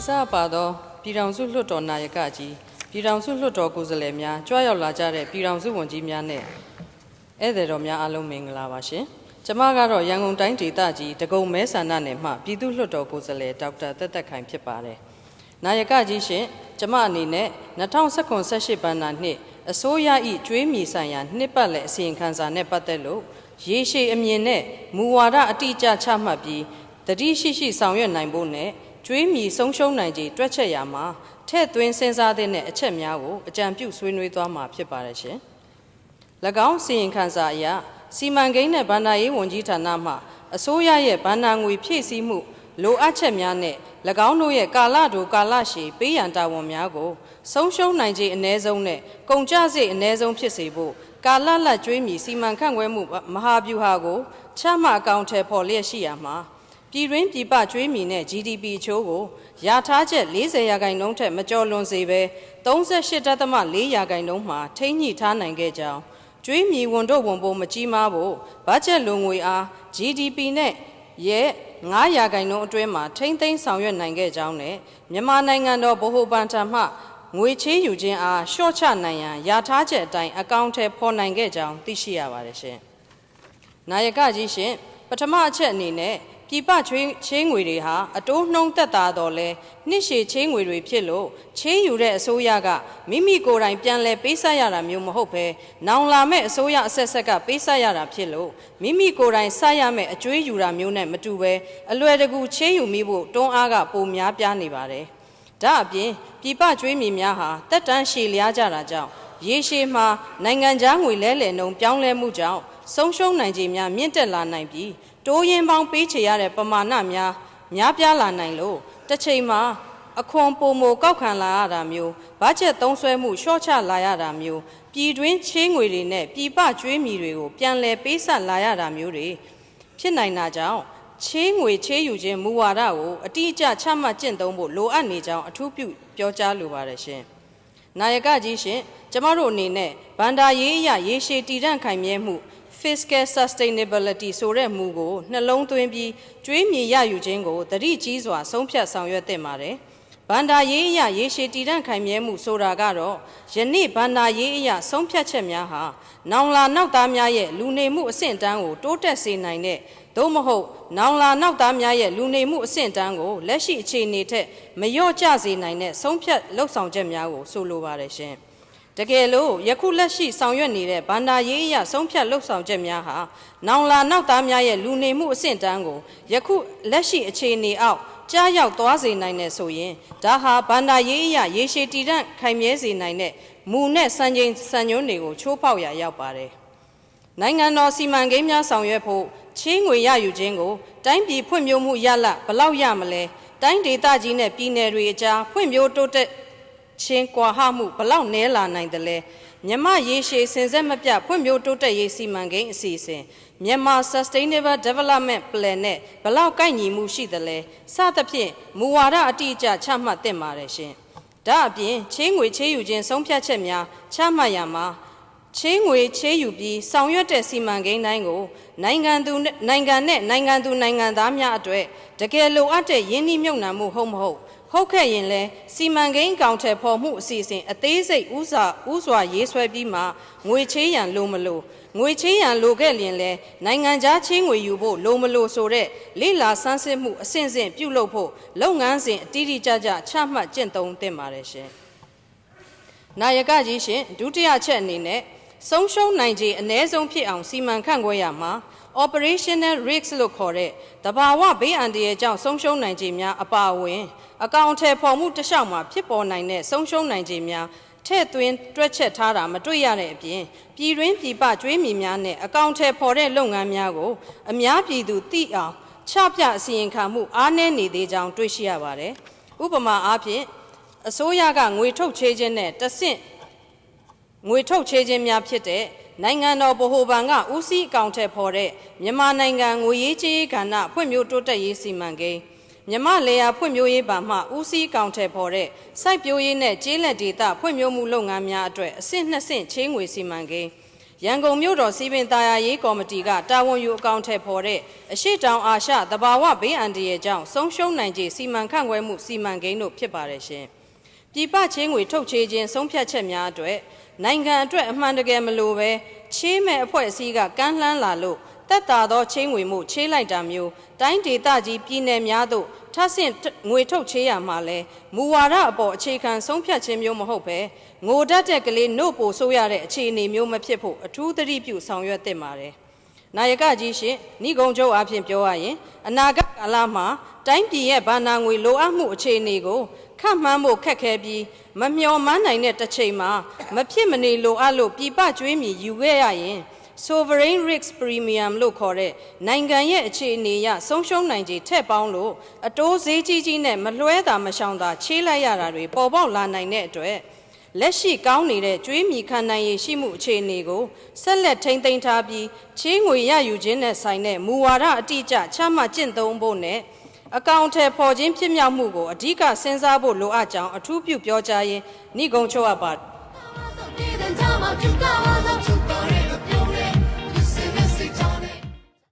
လေးစားပါသောပြည်ထောင်စုလွှတ်တော်နာယကကြီးပြည်ထောင်စုလွှတ်တော်ကိုယ်စားလှယ်များကြွားရောက်လာကြတဲ့ပြည်ထောင်စုဝန်ကြီးများနဲ့ဧည့်သည်တော်များအားလုံးမင်္ဂလာပါရှင်။ကျမကတော့ရန်ကုန်တိုင်းဒေသကြီးတကုံမဲဆန္ဒနယ်မှပြည်သူ့လွှတ်တော်ကိုယ်စားလှယ်ဒေါက်တာသက်သက်ခိုင်ဖြစ်ပါတယ်။နာယကကြီးရှင်ကျမအနေနဲ့2019-18ဘဏ္ဍာနှစ်အစိုးရ၏ကျွေးမြီဆိုင်ရာနှစ်ပတ်လည်အစီရင်ခံစာနဲ့ပတ်သက်လို့ရေရှည်အမြင်နဲ့မူဝါဒအတိအကျချမှတ်ပြီးတတိရှိရှိဆောင်ရွက်နိုင်ဖို့နဲ့ ကျွေးမြီဆုံးရှုံးနိုင်ခြေတွက်ချက်ရမှာထဲ့သွင်းစဉ်းစားတဲ့အချက်များကိုအကြံပြုဆွေးနွေးသွားမှာဖြစ်ပါတယ်ရှင်။၎င်းစီရင်ခံစာအရစီမံကိန်းနဲ့ဗန္ဒာရေးဝန်ကြီးဌာနမှအစိုးရရဲ့ဗန္ဒာငွေဖြည့်ဆည်းမှုလိုအပ်ချက်များနဲ့၎င်းတို့ရဲ့ကာလတိုကာလရှည်ပေးရန်တာဝန်များကိုဆုံးရှုံးနိုင်ခြေအ ਨੇ ဆုံးနဲ့ကုန်ကျစရိတ်အ ਨੇ ဆုံးဖြစ်စေဖို့ကာလလတ်ကျွေးမြီစီမံခန့်ခွဲမှုမဟာဗျူဟာကိုချမှတ်အကောင့်ထဲပေါ်လျက်ရှိရမှာ ပြည်တွင်းပြည်ပကျွေးမြီနဲ့ GDP အချိုးကိုရာထားချက်40ရာခိုင်နှုန်းထက်မကျော်လွန်စေဘဲ38.4ရာခိုင်နှုန်းမှာထိန်းညှိထားနိုင်ခဲ့ကြောင်းကျွေးမြီဝန်တို့ဝန်ပိုးမကြီးမားဖို့ဘတ်ဂျက်လုံငွေအား GDP နဲ့ရဲ့9ရာခိုင်နှုန်းအတွင်းမှာထိမ့်သိမ်းဆောင်ရွက်နိုင်ခဲ့ကြောင်းနဲ့မြန်မာနိုင်ငံတော်ဗဟိုဘဏ်ထံမှငွေချေးယူခြင်းအားရှော့ချနိုင်ရန်ယာထားချက်အတိုင်းအကောင့်ထဲပေါ်နိုင်ခဲ့ကြောင်းသိရှိရပါတယ်ရှင်။နာယကကြီးရှင်ပထမအချက်အနေနဲ့ ပြည်ပချွေးချေးငွေတွေဟာအတိုးနှုံးသက်သာတော့လဲနှစ်ရှည်ချေးငွေတွေဖြစ်လို့ချေးယူတဲ့အစိုးရကမိမိကိုယ်တိုင်ပြန်လည်ပေးဆက်ရတာမျိုးမဟုတ်ပဲနောင်လာမဲ့အစိုးရအဆက်ဆက်ကပေးဆက်ရတာဖြစ်လို့မိမိကိုယ်တိုင်ဆက်ရမဲ့အကျွေးယူတာမျိုးနဲ့မတူပဲအလွယ်တကူချေးယူမိဖို့တွန်းအားကပိုများပြားနေပါတယ်။ဒါအပြင်ပြည်ပကျွေးမြီများဟာတက်တန်းရှည်လျားကြတာကြောင့်ရေရှည်မှာနိုင်ငံခြားငွေလဲလှယ်နှုန်းပြောင်းလဲမှုကြောင့်ဆုံးရှုံးနိုင်ခြင်းများမြင့်တက်လာနိုင်ပြီးတိုးရင်ပေါင်းပေးချေရတဲ့ပမာဏများများပြားလာနိုင်လို့တစ်ချိန်မှာအခွန်ပုံမိုကောက်ခံလာရတာမျိုးဘတ်ဂျက်သုံးစွဲမှုလျှော့ချလာရတာမျိုးပြည်တွင်းချေးငွေတွေနဲ့ပြည်ပကျွေးမြီတွေကိုပြန်လည်ပေးဆက်လာရတာမျိုးတွေဖြစ်နိုင်တာကြောင့်ချေးငွေချေးယူခြင်းမူဝါဒကိုအတိအကျချမှတ်ကျင့်သုံးဖို့လိုအပ်နေကြောင်းအထူးပြုပြောကြားလိုပါတယ်ရှင်။နာယကကြီးရှင် ကျမတို့အနေနဲ့ဗန္ဒာရေးအရရေရှည်တည်တံ့ခိုင်မြဲမှု fiscal sustainability ဆိုတဲ့မူကိုနှလုံးသွင်းပြီးကျွေးမြေရယူခြင်းကိုတတိကြီးစွာဆုံးဖြတ်ဆောင်ရွက်သင့်ပါတယ်။ဘန္ဒာရေးအရရေရှည်တည်တံ့ခိုင်မြဲမှုဆိုတာကတော့ယနေ့ဘန္ဒာရေးအရဆုံးဖြတ်ချက်များဟာနောင်လာနောက်သားများရဲ့လူနေမှုအဆင့်တန်းကိုတိုးတက်စေနိုင်တဲ့သို့မဟုတ်နောင်လာနောက်သားများရဲ့လူနေမှုအဆင့်တန်းကိုလက်ရှိအခြေအနေထက်မလျော့ကျစေနိုင်တဲ့ဆုံးဖြတ်လှုပ်ဆောင်ချက်များကိုဆိုလိုပါတယ်ရှင်။ တကယ်လို့ယခုလက်ရှိဆောင်ရွက်နေတဲ့ဗန္ဒာရေးအရဆုံးဖြတ်လှုပ်ဆောင်ချက်များဟာနောင်လာနောက်သားများရဲ့လူနေမှုအဆင့်တန်းကိုယခုလက်ရှိအခြေအနေအောက်ကြားရောက်သွားစေနိုင်တယ်ဆိုရင်ဒါဟာဗန္ဒာရေးအရရေရှည်တည်တံ့ခိုင်မြဲစေနိုင်တဲ့မူနဲ့စံချိန်စံညွှန်းတွေကိုချိုးဖောက်ရာရောက်ပါတယ်နိုင်ငံတော်စီမံကိန်းများဆောင်ရွက်ဖို့ချင်းငွေရယူခြင်းကိုတိုင်းပြည်ဖွံ့ဖြိုးမှုရလဘလောက်ရမလဲတိုင်းဒေသကြီးနဲ့ပြည်နယ်တွေအကြားဖွံ့ဖြိုးတိုးတက် ချင်းကွာဟမှုဘလောက်နဲလာနိုင်တယ်လဲမြမရေရှည်စင်ဆက်မပြဖွံ့ဖြိုးတိုးတက်ရေးစီမံကိန်းအစီအစဉ်မြန်မာ Sustainable Development Plan နဲ့ဘလောက်ကိုက်ညီမှုရှိသလဲစသဖြင့်မူဝါဒအတိအကျချမှတ်သင့်ပါတယ်ရှင်ဒါအပြင်ချေးငွေချေးယူခြင်းဆုံးဖြတ်ချက်များချမှတ်ရမှာချေးငွေချေးယူပြီးဆောင်ရွက်တဲ့စီမံကိန်းတိုင်းကိုနိုင်ငံသူနိုင်ငံနဲ့နိုင်ငံသူနိုင်ငံသားများအတွက်တကယ်လိုအပ်တဲ့ယင်းနှိမ့်မြုပ်နှံမှုဟုတ်မဟုတ် ဟုတ်ခဲ့ရင်လဲစီမံကိန်းအကောင့်ထဲပေါ်မှုအစီအစဉ်အသေးစိတ်ဥစွာဥစွာရေးဆွဲပြီးမှငွေချေးရန်လိုမလို့ငွေချေးရန်လိုခဲ့လျင်လဲနိုင်ငံခြားချေးငွေယူဖို့လိုမလို့ဆိုတဲ့လိလာဆန်းစစ်မှုအစဉ်စဉ်ပြုလုပ်ဖို့လုပ်ငန်းစဉ်အတိအကျကျချမှတ်ကျင့်သုံးသင့်ပါတယ်ရှင်။နာယကကြီးရှင်ဒုတိယချက်အနေနဲ့ဆုံးရှုံးနိုင်ခြေအ ਨੇ ဆုံးဖြစ်အောင်စီမံခန့်ခွဲရမှာ operational risks လို့ခေါ်တဲ့တဘာဝဘေးအန္တရာယ်ကြောင့်ဆုံးရှုံးနိုင်ခြေများအပါအဝင် အကောင့်ထဲပေါ်မှုတစ်လျှောက်မှာဖြစ်ပေါ်နိုင်တဲ့ဆုံးရှုံးနိုင်ခြေများထဲ့သွင်းတွက်ချက်ထားတာမတွေ့ရတဲ့အပြင်ပြည်တွင်းပြည်ပကျွေးမြီများနဲ့အကောင့်ထဲပေါ်တဲ့လုပ်ငန်းများကို အများပြည်သူသိအောင်ချပြအစီရင်ခံမှုအားနည်းနေသေးကြောင်းတွေ့ရှိရပါတယ်။ဥပမာအားဖြင့်အစိုးရကငွေထုတ်ချေးခြင်းနဲ့တဆင့် ငွေထုတ်ချေးခြင်းများဖြစ်တဲ့နိုင်ငံတော်ဗဟိုဘဏ်ကဦးစီးအကောင့်ထဲပေါ်တဲ့မြန်မာနိုင်ငံငွေရေးကြေးကဏ္ဍဖွံ့ဖြိုးတိုးတက်ရေးစီမံကိန်းမြမလေယာဖွံ့ဖြိုးရေးပါမှဦးစီးကောင်ထဲပေါ်တဲ့စိုက်ပျိုးရေးနဲ့ကျေးလက်ဒေသဖွံ့ဖြိုးမှုလုပ်ငန်းများအတွက်အဆင့်နှစ်ဆင့်ချေးငွေစီမံကိန်းရန်ကုန်မြို့တော်စီပင်သားယာရေးကော်မတီကတာဝန်ယူအကောင့်ထည့်ဖော်တဲ့အရှိတောင်အာရှသဘာဝဘေးအန္တရာယ်ကြောင့်ဆုံးရှုံးနိုင်ခြေစီမံခန့်ခွဲမှုစီမံကိန်းတို့ဖြစ်ပါတယ်ရှင်။ ပြည်ပချင်းငွေထုတ်ချေခြင်းဆုံးဖြတ်ချက်များအတွက်နိုင်ငံအတွက်အမှန်တကယ်မလိုပဲချေးမဲ့အဖွဲ့အစည်းကကမ်းလှမ်းလာလို့တက်တာသောချင်းငွေမှုချေးလိုက်တာမျိုးတိုင်းဒေသကြီးပြည်နယ်များသို့ထပ်ဆင့်ငွေထုတ်ချေးရမှာလဲမူဝါဒအပေါ်အခြေခံဆုံးဖြတ်ခြင်းမျိုးမဟုတ်ပဲငိုတတ်တဲ့ကလေးနှုတ်ပိုဆိုးရတဲ့အခြေအနေမျိုးမဖြစ်ဖို့အထူးသတိပြုဆောင်ရွက်သင့်ပါတယ်။ နာယကကြီးရှင်ဏိဂုံချုပ်အဖြစ်ပြောရရင်အနာဂတ်ကာလမှာတိုင်းပြည်ရဲ့ဗန္နာငွေလိုအပ်မှုအခြေအနေကိုခန့်မှန်းဖို့ခက်ခဲပြီးမမျှော်မှန်းနိုင်တဲ့တစ်ချိန်မှာမဖြစ်မနေလိုအပ်လို့ပြည်ပကျွေးမြီယူခဲ့ရရင် sovereign risk premium လို့ခေါ်တဲ့နိုင်ငံရဲ့အခြေအနေအရဆုံးရှုံးနိုင်ခြေထက်ပေါင်းလို့အတိုးဈေးကြီးကြီးနဲ့မလွှဲတာမရှောင်တာချေးလိုက်ရတာတွေပေါ်ပေါက်လာနိုင်တဲ့အတွက် လက်ရှိကောင်းနေတဲ့ကျွေးမြီခံနိုင်ရရှိမှုအခြေအနေကိုဆက်လက်ထိန်းသိမ်းထားပြီးချေးငွေရယူခြင်းနဲ့ဆိုင်တဲ့မူဝါဒအတိအကျချမှတ်ကျင့်သုံးဖို့နဲ့အကောင့်ထဲပေါ်ခြင်းဖြစ်မြောက်မှုကိုအဓိကစဉ်းစားဖို့လိုအပ်ကြောင်းအထူးပြုပြောကြားရင်းဏိဂုံချုပ်အပ်ပါ